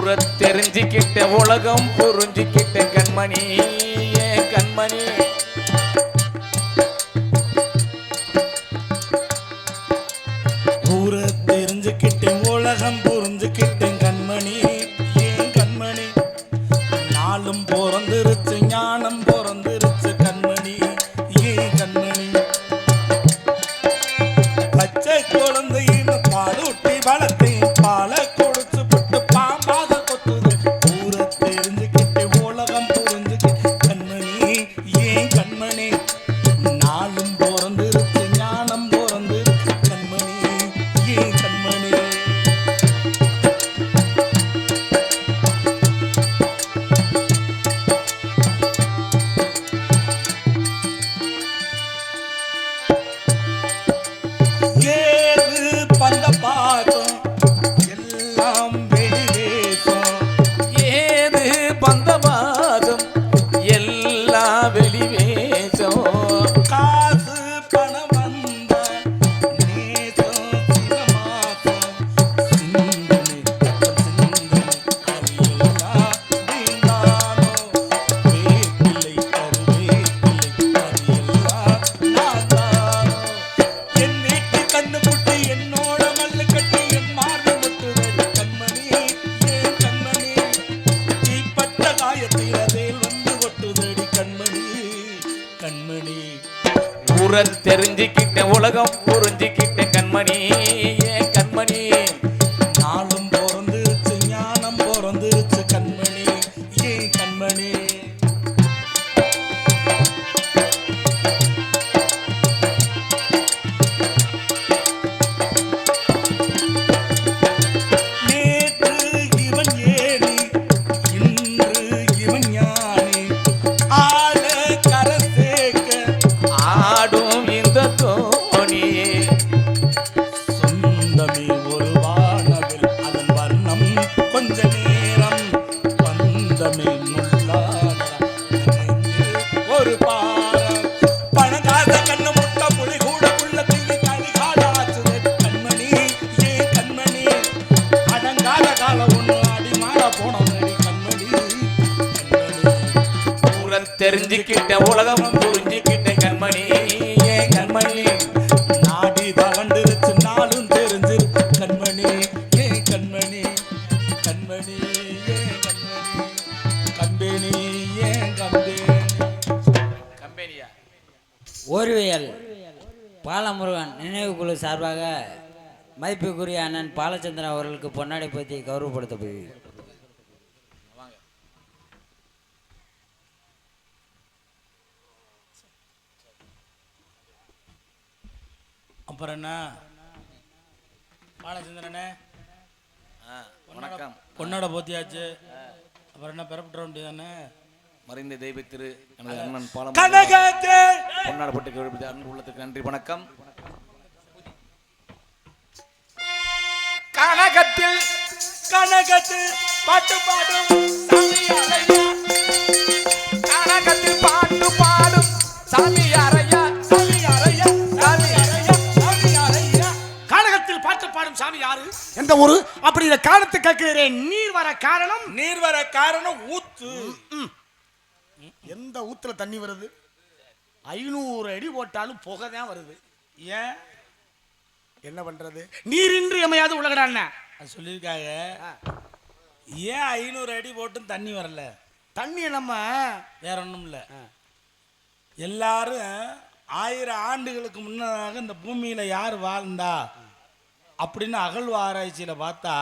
ஊர தெரிஞ்சுக்கிட்ட உலகம் புரிஞ்சுக்கிட்ட கண்மணி. கண்மணி? மதிப்புக்குரிய அண்ணன் பாலச்சந்திரன் அவர்களுக்கு பொன்னாடை பற்றி கௌரவப்படுத்தப்படுகிறது அப்புறம் என்ன? பாலச்சந்திரனே. வணக்கம். பொண்ணோட போத்தியாச்சு. அப்புறம் என்ன பெறப்பட்ட வேண்டியதானே மறைந்த தெய்வ திரு எனது அண்ணன் பாலம் பொன்னாடப்பட்டு கௌரவித்த அன்பு உள்ளத்துக்கு நன்றி வணக்கம். கனகத்து பாட்டு பாடும். சாமி அறையா. பாட்டு பாடும். சாமி அறையா சாமி அறையா சாமி அறையா சாமி அறையா. கானகத்தில் பாட்டு பாடும் சாமி யாரு? எந்த ஊரு? அப்படி இதை காரணத்தை கேட்கிறேன். நீர் வர காரணம்? நீர் வர காரணம் ஊத்து. எந்த ஊத்துல தண்ணி வருது? ஐநூறு அடி போட்டாலும் புகை தான் வருது. ஏன்? என்ன பண்றது? நீரின்றி எமையாது உலகடாண்ண அது சொல்லியிருக்காங்க. ஏன் ஐநூறு அடி போட்டும் தண்ணி வரல? தண்ணியை நம்ம வேற ஒன்றும் இல்லை. எல்லாரும் ஆயிரம் ஆண்டுகளுக்கு முன்னதாக இந்த பூமியில் யார் வாழ்ந்தா? அப்படின்னு அகழ்வு ஆராய்ச்சியில் பார்த்தா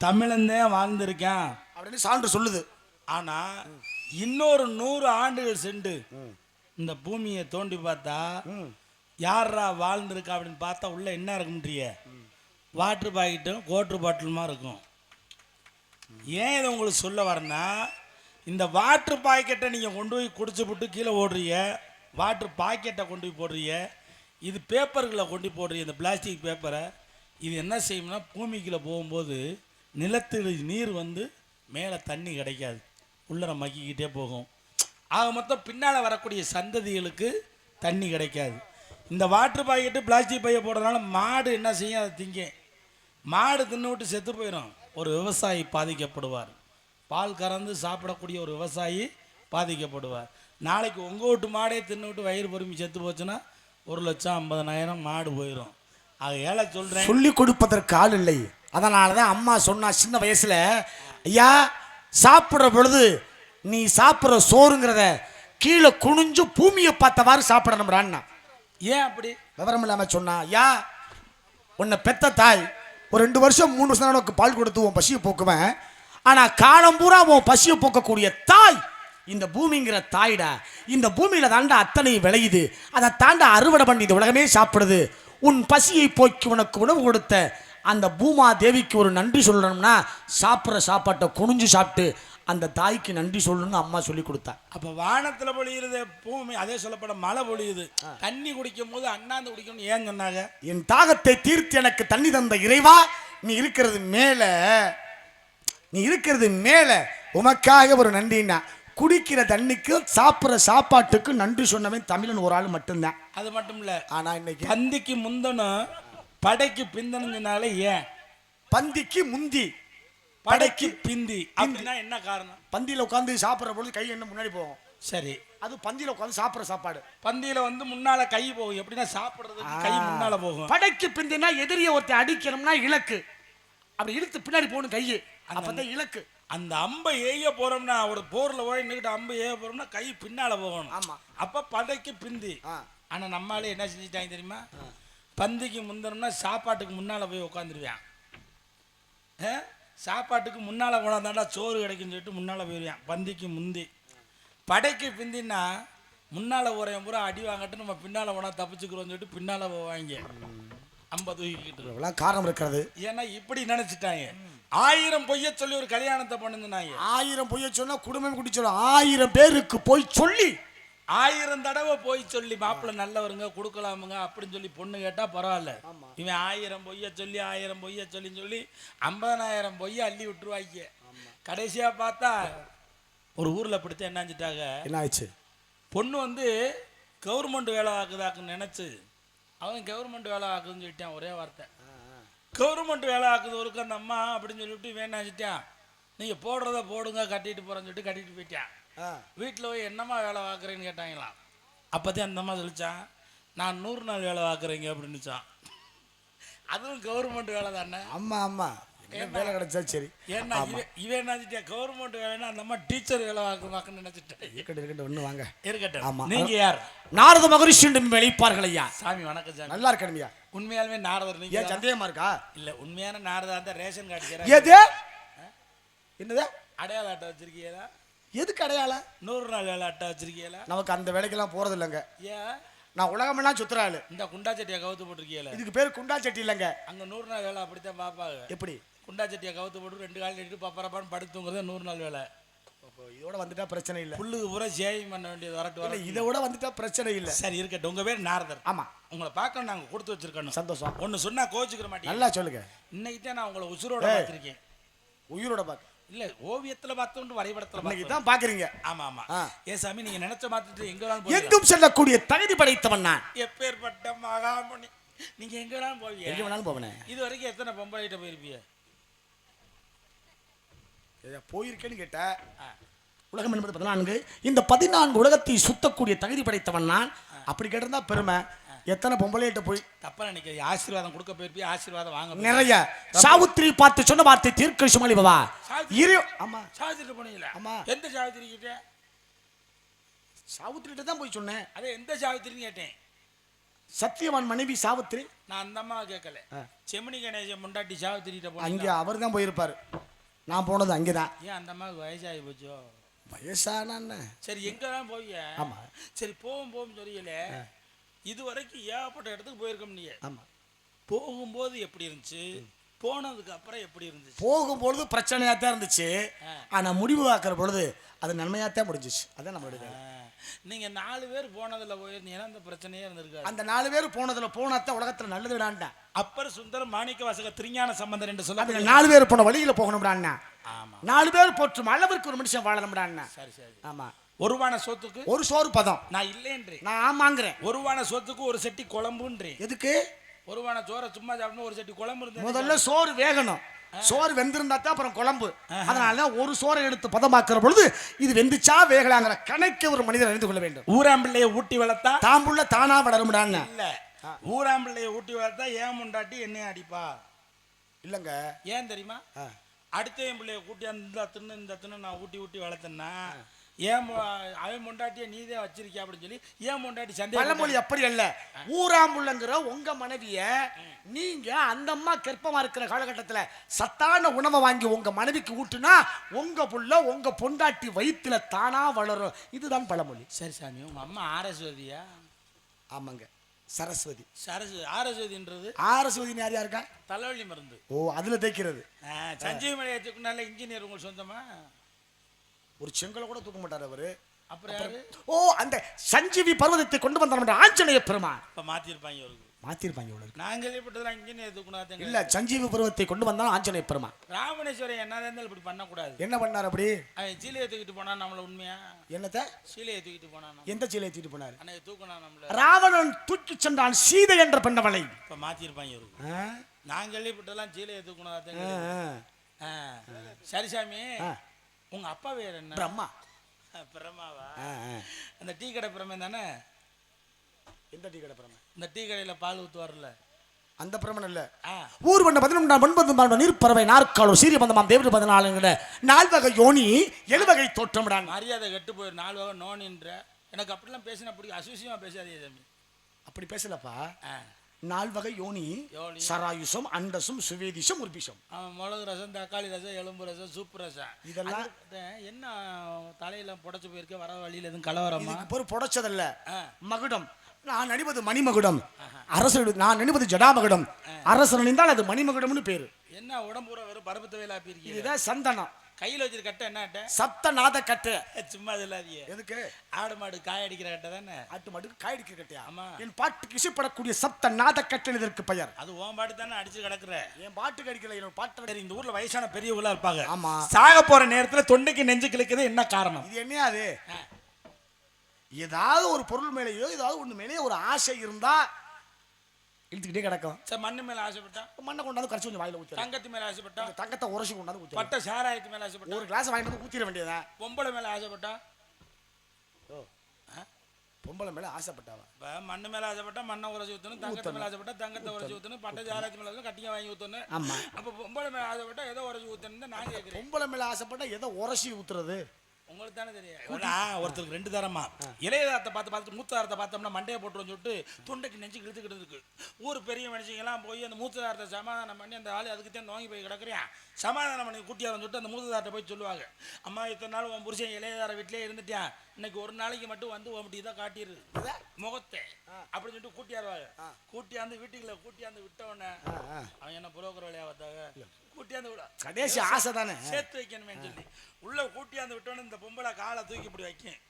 தமிழன்தான் வாழ்ந்திருக்கேன். அப்படின்னு சான்று சொல்லுது. ஆனால் இன்னொரு நூறு ஆண்டுகள் சென்று இந்த பூமியை தோண்டி பார்த்தா யாரா வாழ்ந்திருக்கா அப்படின்னு பார்த்தா உள்ள என்ன இருக்கும்ன்றிய? வாட்டர் பாக்கெட்டும் கோட்ரு பாட்டிலுமா இருக்கும். ஏன் இதை உங்களுக்கு சொல்ல வரேன்னா இந்த வாட்ரு பாக்கெட்டை நீங்கள் கொண்டு போய் குடிச்சு விட்டு கீழே ஓடுறீங்க. வாட்ரு பாக்கெட்டை கொண்டு போய் போடுறீங்க. இது பேப்பர்களை கொண்டு போடுறீங்க இந்த பிளாஸ்டிக் பேப்பரை இது என்ன செய்யும்னா பூமிக்குள்ளே போகும்போது நிலத்தில் நீர் வந்து மேலே தண்ணி கிடைக்காது. உள்ளர மக்கிக்கிட்டே போகும். ஆக மொத்தம் பின்னால் வரக்கூடிய சந்ததிகளுக்கு தண்ணி கிடைக்காது. இந்த வாட்ரு பாக்கெட்டு பிளாஸ்டிக் பையை போடுறதுனால மாடு என்ன செய்யும்? அதை திங்க மாடு தின்னு விட்டு செத்து போயிடும் ஒரு விவசாயி பாதிக்கப்படுவார். பால் கறந்து சாப்பிடக்கூடிய ஒரு விவசாயி பாதிக்கப்படுவார். நாளைக்கு உங்கள் வீட்டு மாடே தின்னுவிட்டு வயிறு பொறுமி செத்து போச்சுன்னா ஒரு லட்சம் ஐம்பதனாயிரம் மாடு போயிடும் அது ஏழை சொல்கிறேன் சொல்லி கொடுப்பதற்கு ஆள் இல்லை. அதனால தான் அம்மா சொன்னா சின்ன வயசுல ஐயா சாப்பிட்ற பொழுது நீ சாப்பிட்ற சோறுங்கிறத கீழே குனிஞ்சு பூமியை பார்த்தவாறு சாப்பிடணும்றான்னா ஏன் அப்படி? விவரம் இல்லாம சொன்னா ஐயா உன்னை பெத்த தாய் ஒரு ரெண்டு வருஷம் மூணு வருஷம் உனக்கு பால் கொடுத்து உன் பசியை போக்குவேன். ஆனால் காலம் பூரா உன் பசியை போக்கக்கூடிய தாய் இந்த பூமிங்கிற தாய்டா. இந்த பூமியில் தாண்டா அத்தனை விளையுது. அதை தாண்டா அறுவடை பண்ணி இந்த உலகமே சாப்பிடுது. உன் பசியை போக்கி உனக்கு உணவு கொடுத்த அந்த பூமா தேவிக்கு ஒரு நன்றி சொல்லணும்னா சாப்பிட்ற சாப்பாட்டை குனிஞ்சு சாப்பிட்டு அந்த தாய்க்கு நன்றி சொல்லணும்னு அம்மா சொல்லி கொடுத்தா. அப்போ வானத்தில் பொழியுறது பூமி அதே சொல்லப்பட மழை பொழியுது. தண்ணி குடிக்கும் போது அண்ணாந்து குடிக்கணும்னு ஏன் சொன்னாங்க? என் தாகத்தை தீர்த்து எனக்கு தண்ணி தந்த இறைவா நீ இருக்கிறது மேல நீ இருக்கிறது மேல உமக்காக ஒரு நன்றின்னா. குடிக்கிற தண்ணிக்கு சாப்பிட்ற சாப்பாட்டுக்கு நன்றி சொன்னவன் தமிழன் ஒரு ஆள் மட்டும்தான். அது மட்டும் இல்லை ஆனா இன்னைக்கு பந்திக்கு முந்தனும் படைக்கு பிந்தனுங்கனால ஏன்? பந்திக்கு முந்தி படைக்கு பிந்தி. அப்படின்னா என்ன காரணம்? பந்தியில உட்காந்து சாப்பிட்ற பொழுது கை என்ன முன்னாடி போகும். சரி. அது பந்தியில உட்காந்து சாப்பிட்ற சாப்பாடு. பந்தியில வந்து முன்னால கை போகும். எப்படின்னா சாப்பிடுறதுக்கு கை முன்னால போகும். படைக்கு பிந்தினா எதிரிய ஒருத்தன் அடிக்கணும்னா இலக்கு. அப்படி இழுத்து பின்னாடி போகணும் கையை. அப்பதான் இலக்கு. அந்த அம்பை ஏய போறோம்னா ஒரு போர்ல போய் நின்னுக்கிட்டு அம்பை ஏய போறோம்னா கை பின்னால போகணும். ஆமா. அப்ப படைக்கு பிந்தி. ஆனா நம்மாலே என்ன செஞ்சுட்டாங்க தெரியுமா? பந்திக்கு முந்தனம்னா சாப்பாட்டுக்கு முன்னால போய் உட்காந்துருவேன் சாப்பாட்டுக்கு முன்னால போனா தாண்டா சோறு கிடைக்குன்னு சொல்லிட்டு முன்னால போயிருவேன். பந்திக்கு முந்தி. படைக்கு பிந்தின்னா முன்னால போறேன் பூரா அடி வாங்கட்டு நம்ம பின்னால போனா தப்பிச்சுக்கிறோம்னு சொல்லிட்டு பின்னால போவாங்க. அம்பை தூக்கிக்கிட்டு காரணம் இருக்கிறது. ஏன்னா இப்படி நினைச்சிட்டாங்க. ஆயிரம் பொய்ய சொல்லி ஒரு கல்யாணத்தை பண்ணுனாங்க. ஆயிரம் பொய்ய சொன்னா குடும்பம் குடி சொல்லும். ஆயிரம் பேருக்கு போய் சொல்லி ஆயிரம் தடவை போய் சொல்லி மாப்பிள்ளை நல்லவருங்க கொடுக்கலாமுங்க அப்படின்னு சொல்லி பொண்ணு கேட்டா பரவாயில்ல. இவன் ஆயிரம் பொய்ய சொல்லி ஆயிரம் பொய்ய சொல்லி சொல்லி ஐம்பதனாயிரம் பொய்ய அள்ளி விட்டுருவாங்க. கடைசியா பார்த்தா ஒரு ஊர்ல பிடித்த என்ன செஞ்சிட்டாங்க? என்ன ஆயிடுச்சு? பொண்ணு வந்து கவர்மெண்ட் வேலை ஆக்குதாக்குன்னு நினைச்சு அவன் கவர்மெண்ட் வேலை ஆக்குதுன்னு சொல்லிட்டான் ஒரே வார்த்தை. கவர்மெண்ட் வேலை ஆக்குது ஒருக்கு அந்த அம்மா அப்படின்னு சொல்லிட்டு வேணாச்சிட்டான் நீங்கள் போடுறத போடுங்க கட்டிட்டு போகிறேன்னு சொல்லிட்டு கட்டிட்டு போயிட்டான். வீட்டில் போய் என்னம்மா வேலை பார்க்குறேன்னு கேட்டாங்களாம். அப்போதான் அந்த அம்மா சொல்லிச்சான் நான் நூறு நாள் வேலை பார்க்குறேங்க அப்படின்னுச்சான் அதுவும் கவர்மெண்ட் வேலை தானே. ஆமா ஆமா. என்ன வேலை கிடைச்சா சரி. ஏன்னா இவன் என்ன கவர்மெண்ட் வேலைன்னா அந்த அம்மா டீச்சர் வேலை பார்க்கணுமாக்குன்னு நினச்சிட்டேன் இருக்கட்டும் இருக்கட்டும் ஒண்ணு வாங்க. இருக்கட்டும். ஆமா. நீங்க யார்? நாரத மகரிஷி என்று வெளிப்பார்கள் ஐயா. சாமி வணக்கம் சாமி. நல்லா இருக்கணும்யா உண்மையாலுமே நாரதர் நீங்க ஏன் சந்தேகமா இருக்கா? இல்ல உண்மையான நாரதா இருந்தா ரேஷன் கார்டு கேரா எது? என்னது? அடையாள அட்டை வச்சிருக்கீங்களா? எதுக்கு அடையாள? நூறு நாள் வேலை அட்டை வச்சிருக்கீங்களா? நமக்கு அந்த வேலைக்கெல்லாம் போறது இல்லைங்க ஏன்? நான் உலகமெல்லாம் சுத்துற ஆளு இந்த குண்டா சட்டியை கவுத்து போட்டிருக்கீங்களா? இதுக்கு பேர் குண்டா சட்டி இல்லைங்க. அங்க நூறு நாள் வேலை அப்படித்தான் பார்ப்பாங்க. எப்படி? குண்டா சட்டியை கவுத்து போட்டு ரெண்டு கால் நீட்டு பப்பரப்பான்னு படுத்துங்கிறது நூறு நாள் வேலை. அப்போ இதோட வந்துட்டா பிரச்சனை இல்ல. புல்லுக்கு பூரா சேவிங் பண்ண வேண்டியது வரட்டு வர இதை விட வந்துட்டா பிரச்சனை இல்ல. சரி இருக்கட்டும். உங்க பேர் நாரதர். ஆமா. உங்களை பார்க்க நாங்க கொடுத்து வச்சிருக்கணும். சந்தோஷம். ஒன்னு சொன்னா கோச்சுக்கிற மாட்டீங்க. நல்லா சொல்லுங்க. இன்னைக்கு தான் நான் உங்களை உசுரோட. பார்த்திருக்கேன். உயிரோட பாக்க இல்ல ஓவியத்துல பார்த்தோம் வரைபடத்துல இன்னைக்கு தான் பாக்குறீங்க ஆமா ஆமா. ஏன் சாமி நீங்க நினைச்ச மாத்திட்டு எங்க வேணாலும்? எங்கும் செல்லக்கூடிய தகுதி படைத்தவன் நான். எப்பேற்பட்ட மகாமணி நீங்க எங்க வேணாலும் எங்க போவீங்க வேணாலும் போவனே. இது வரைக்கும் எத்தனை பொம்பளைகிட்ட போயிருப்பீங்க போயிருக்கேன்னு கேட்ட. உலகம் என்பது பதினான்கு. இந்த பதினான்கு உலகத்தை சுத்தக்கூடிய தகுதி படைத்தவன் நான். அப்படி கேட்டிருந்தா பெருமை. எத்தனை பொம்பளைகிட்ட போய் தப்பா நினைக்க ஆசீர்வாதம் கொடுக்க போயிருப்பீங்க ஆசீர்வாதம் வாங்க. நிறைய. சாவுத்திரி பார்த்து சொன்ன வார்த்தை தீர்க்க சுமலி பாபா. இரு. ஆமா சாவித்திரி போனீங்களா? ஆமா. எந்த சாவித்திரி கிட்ட சாவுத்திரிட்ட தான் போய் சொன்னேன். அதே எந்த சாவித்திரின்னு கேட்டேன். சத்தியவான் மனைவி சாவுத்திரி. நான் அந்த அம்மாவை கேட்கல. செமினி கணேசன் முண்டாட்டி சாவித்திரிட்ட அங்கே போனீங்க அவர் தான் போயிருப்பாரு. நான் போனது அங்கேதான் ஏன் அந்த அம்மாவுக்கு வயசாகி போச்சோ? வயசான. சரி எங்க தான் போவீங்க ஆமா. சரி போகும் போகும் தெரியல இது வரைக்கும் ஏகப்பட்ட இடத்துக்கு போயிருக்கோம் நீங்க ஆமா. போகும்போது எப்படி இருந்துச்சு? போனதுக்கு அப்புறம் எப்படி இருந்துச்சு? போகும்பொழுது பிரச்சனையா தான் இருந்துச்சு. ஆ. ஆனா முடிவு ஆக்குற பொழுது அது நன்மையா தான் முடிஞ்சிச்சு. அதான் நம்மளுடைய நீங்க நாலு பேர் போனதுல போயிருந்தீங்கன்னா அந்த பிரச்சனையே இருந்திருக்காது. அந்த நாலு பேர் போனதுல போனாத்தான் உலகத்துல நல்லது விடாண்டேன் அப்பர் சுந்தரம் மாணிக்க வாசக திருஞான சம்பந்தர் என்று சொல்ல அதுல நாலு பேர் போன வழியில போகணும்டாண்ணா ஆமா. நாலு பேர் போற்றும் அளவிற்கு ஒரு மனுஷன் வாழணும்டாண்ணா சரி சரி. ஆமா. ஒருவான சொத்துக்கு ஒரு சோறு பதம். நான் இல்லைன்றேன் நான் ஆமாங்கிறேன். ஒருவான சொத்துக்கு ஒரு செட்டி குழம்புன்றேன் எதுக்கு? ஒருவான சோறை சும்மா சாப்பிடணும் ஒரு சட்டி குழம்பு இருந்தா முதல்ல சோறு வேகணும். சோறு வெந்திருந்தா தான் அப்புறம் குழம்பு. அதனால தான் ஒரு சோறை எடுத்து பதமாக்குற பொழுது இது வெந்துச்சா வேகலாங்கிற கணக்கை ஒரு மனிதர் அறிந்து கொள்ள வேண்டும். ஊராம்பிள்ளைய ஊட்டி வளர்த்தா? தாம்புள்ள தானா வளரும்டான்னு இல்ல. ஊராம்பிள்ளைய ஊட்டி வளர்த்தா ஏன் முண்டாட்டி என்னைய அடிப்பா? இல்லைங்க. ஏன் தெரியுமா. அடுத்த என் பிள்ளைய கூட்டி அந்த தின்னு இந்த தின்னு நான் ஊட்டி ஊட்டி வளர்த்தேன்னா ஏன் அவன் முண்டாட்டிய நீதே வச்சிருக்கியா அப்படின்னு சொல்லி ஏன் முண்டாட்டி சந்தேகம் பழமொழி அப்படி அல்ல. ஊராம்புள்ளங்கிற உங்க மனைவிய நீங்க அந்த அம்மா கர்ப்பமா இருக்கிற காலகட்டத்துல சத்தான உணவை வாங்கி உங்க மனைவிக்கு ஊட்டுனா உங்க புள்ள உங்க பொண்டாட்டி வயித்துல தானா வளரும். இதுதான் பழமொழி. சரி சாமி உங்க அம்மா ஆரஸ்வதியா? ஆமாங்க. சரஸ்வதி. சரஸ்வதி ஆரஸ்வதின்றது? ஆரஸ்வதி யார் யாருக்கா? தலைவலி மருந்து. ஓ அதுல தேய்க்கிறது. ஆ, சஞ்சீவ் நல்ல இன்ஜினியர் உங்களுக்கு சொந்தமா? ஒரு செங்கலை கூட தூக்க மாட்டார் அவரு. அப்புறம் யாரு? ஓ அந்த சஞ்சீவி பர்வதத்தை கொண்டு வந்தார் ஆஞ்சநேய பெருமான். இப்ப மாத்திருப்பாங்க அவருக்கு மாத்திருப்பாங்க இவ்வளவு நான் கேள்விப்பட்டதுலாம் இன்ஜினியர் தூக்குனாதங்க இல்ல சஞ்சீவி பருவத்தை கொண்டு வந்தான் ஆஞ்சநேய பெருமான். ராமணேஸ்வரன் என்னதான் இருந்தாலும் இப்படி பண்ணக்கூடாது. என்ன பண்ணார் அப்படி? சீலையை தூக்கிட்டு போனா நம்மள உண்மையா? என்னத்த? சீலையை தூக்கிட்டு போனானா எந்த சீலை ஏற்றிட்டு போனார்? அன்னைக்கு தூக்குனா நம்மள. ராவணன் தூக்கி சென்றான் சீதை என்ற பெண்ணவளை. இப்ப மாத்திருப்பாங்க அவருக்கு ஆ? நான் கேள்விப்பட்டதெல்லாம் சீலையை ஆ. சரி சாமி. உங்க அப்பா பேர் என்ன? பிரம்மா. ஆ. அந்த டீ கடை பிரமே தானே? எந்த டீ கடை பிரம்மன் இந்த டீ கடையில பால் ஊத்துவார்ல அந்த பிரமன் இல்ல. ஊர் வண்ண பதினொன்றாம் ஒன்பது மாண்ட நீர்ப்பறவை நாற்காலோ சீரிய பந்தமாம் தேவரு பதினாலுங்கிற நால்வகை யோனி எழுவகை தோற்றமிடான். மரியாதை கெட்டு போயிரு நாலு வகை நோனின்ற. எனக்கு அப்படிலாம் பேசினா பிடிக்கும். அசூசியமா பேசாதே தம்பி. அப்படி பேசலப்பா. நால்வகை யோனி யோனி. சராயுஷம் அண்டசும் சுவேதிஷம் உர்பிஷம் மிளகு ரசம் தக்காளி ரசம் எலும்பு ரசம் சூப்பு ரசம். இதெல்லாம் என்ன தலையில புடைச்சு போயிருக்க? வர வழியில எதுவும் கலவரமா? பொறு புடைச்சதல்ல. மகுடம். நான் அணிவது மணிமகுடம். அரசு நான் அணிவது ஜடாமகுடம். அரசன் அணிந்தால் அது மணிமகுடம்னு பேரு. என்ன உடம்புற வெறும் பருப்பு துவையில இதுதான் சந்தனம். கையில வச்சிருக்க கட்டை என்ன கட்டை? சப்த நாத கட்டு. சும்மா சொல்லாதீங்க. எதுக்கு? ஆடு மாடு காய அடிக்கிற கட்டை தானே? ஆட்டு மாட்டுக்கு காயடிக்க கட்டியா? ஆமா. என் பாட்டுக்கு இசைப்படக்கூடிய சப்த நாத கட்டு இதற்கு பெயர். அது ஓன் பாட்டு தானே அடிச்சு கிடக்குற. என் பாட்டுக்கு அடிக்கல என்னோட பாட்டு இந்த ஊர்ல வயசான பெரியவங்களா இருப்பாங்க. ஆமா. சாக போற நேரத்துல தொண்டைக்கு நெஞ்சு கிழக்குது என்ன காரணம்? இது என்னையா அது? ஏதாவது ஒரு பொருள் மேலேயோ ஏதாவது ஒண்ணு மேலேயோ ஒரு ஆசை இருந்தா இழுத்துக்கிட்டே கிடக்கும். சரி மண்ணு மேல ஆசைப்பட்டா? மண்ணை கொண்டாந்து கரைச்சி கொஞ்சம் வாயில ஊத்துறேன் தங்கத்து மேல ஆசைப்பட்டா? தங்கத்தை உரசி கொண்டாந்து ஊத்துறேன் பட்ட சாராயத்து மேல ஆசைப்பட்டா? ஒரு கிளாஸ் வாங்கிட்டு வந்து ஊத்திர வேண்டியதான் பொம்பளை மேல ஆசைப்பட்டா? பொம்பளை மேல ஆசைப்பட்டாவா? இப்ப மண்ணு மேல ஆசைப்பட்டா மண்ணை உரைச்சி ஊத்தணும் தங்கத்து மேல ஆசைப்பட்டா தங்கத்தை உரைச்சி ஊத்தணும். பட்ட சாராயத்து மேல கட்டிங்க வாங்கி ஊத்தணும். ஆமா. அப்ப பொம்பளை மேல ஆசைப்பட்டா ஏதோ உரைச்சி ஊத்தணும் தான் நான் கேட்கிறேன் பொம்பளை மேல ஆசைப்பட்டா எதை உரசி ஊத்துறது? உங்களுக்கு தானே தெரியும். ஒருத்தருக்கு ரெண்டு தரமா? இளையதாரத்தை பார்த்து பார்த்து மூத்ததாரத்தை பார்த்தோம்னா மண்டையை போட்டுருன்னு சொல்லிட்டு தொண்டைக்கு நெஞ்சு இழுத்துக்கிட்டு இருக்கு. ஊர் பெரிய மனுஷங்கெல்லாம் போய் அந்த மூத்ததாரத்தை சமாதானம் பண்ணி அந்த ஆள் அதுக்கு தான் நோங்கி போய் கிடக்குறேன் சமாதானம் பண்ணி கூட்டியாரன்னு சொல்லிட்டு அந்த மூத்ததாரத்தை போய் சொல்லுவாங்க. அம்மா இத்தனை நாள் உன் புருஷன் இளையதார வீட்டிலே இருந்துட்டான் இன்னைக்கு ஒரு நாளைக்கு மட்டும் வந்து உன் தான் காட்டிடு முகத்தை. அப்படின்னு சொல்லிட்டு கூட்டியாருவாங்க. கூட்டியாந்து வீட்டுக்குள்ள கூட்டியாந்து விட்ட உடனே அவன் என்ன புரோக்கர் வேலையா பார்த்தாங்க? கூட்டியாந்து விட. கடைசி ஆசை தானே சேர்த்து வைக்கணுமே சொல்லி. உள்ள கூட்டியாந்து விட்டோன்னு இந்த பொம்பளை காலை தூக்கி இப்படி வைக்கும்.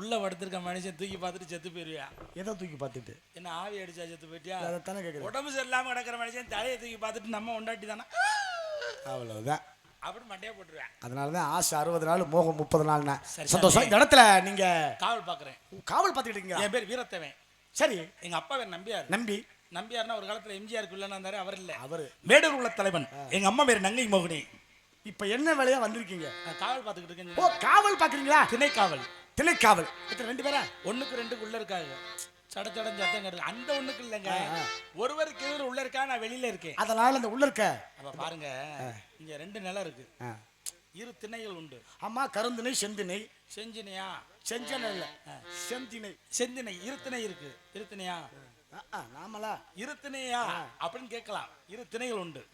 உள்ள படுத்திருக்க மனுஷன் தூக்கி பார்த்துட்டு செத்து போயிருவியா? எதை தூக்கி பார்த்துட்டு? என்ன ஆவி அடிச்சா செத்து போயிட்டியா? அதைத்தானே கேட்குறேன். உடம்பு சரியில்லாம கிடக்கிற மனுஷன் தலையை தூக்கி பார்த்துட்டு நம்ம உண்டாட்டி தானே? அவ்வளவுதான். அப்படி மண்டையை போட்டுருவேன் அதனால தான் ஆசை அறுபது நாள் மோகம் முப்பது நாள்னா. சந்தோஷம். இந்த இடத்துல நீங்க காவல் பார்க்குறேன். காவல் பார்த்துக்கிட்டு இருக்கீங்க என் பேர் வீரத்தவன். சரி. எங்க அப்பா நம்பியார். நம்பி. நம்பியார்னா ஒரு காலத்துல எம்ஜிஆருக்கு இல்லைன்னா இருந்தாரு அவர் இல்ல. அவரு. வேடூர் உள்ள தலைவன் எங்க அம்மா பேர் நங்கை மோகினி இப்ப என்ன வேலையா வந்திருக்கீங்க? நான் காவல் பார்த்துக்கிட்டு இருக்கேன். ஓ காவல் பாக்குறீங்களா திணை காவல் திணைக்காவல். இத்தனை ரெண்டு பேரா? ஒண்ணுக்கு ரெண்டுக்கு உள்ள இருக்காங்க. சட சடம் சத்தம் அந்த ஒண்ணுக்கு இல்லைங்க. ஒருவருக்கு இவர் உள்ள இருக்கா நான் வெளியில இருக்கேன். அதனால அந்த உள்ள இருக்க? அப்ப பாருங்க. இங்க ரெண்டு நிலம் இருக்கு. இரு திணைகள் உண்டு. அம்மா கருந்திணை செந்திணை. செஞ்சினையா? செஞ்சனை இல்ல. செந்திணை. செந்தினை இருத்திணை இருக்கு. இருத்தினையா நாமளா. இருத்தினையா அப்படின்னு கேட்கலாம். இரு திணைகள் உண்டு.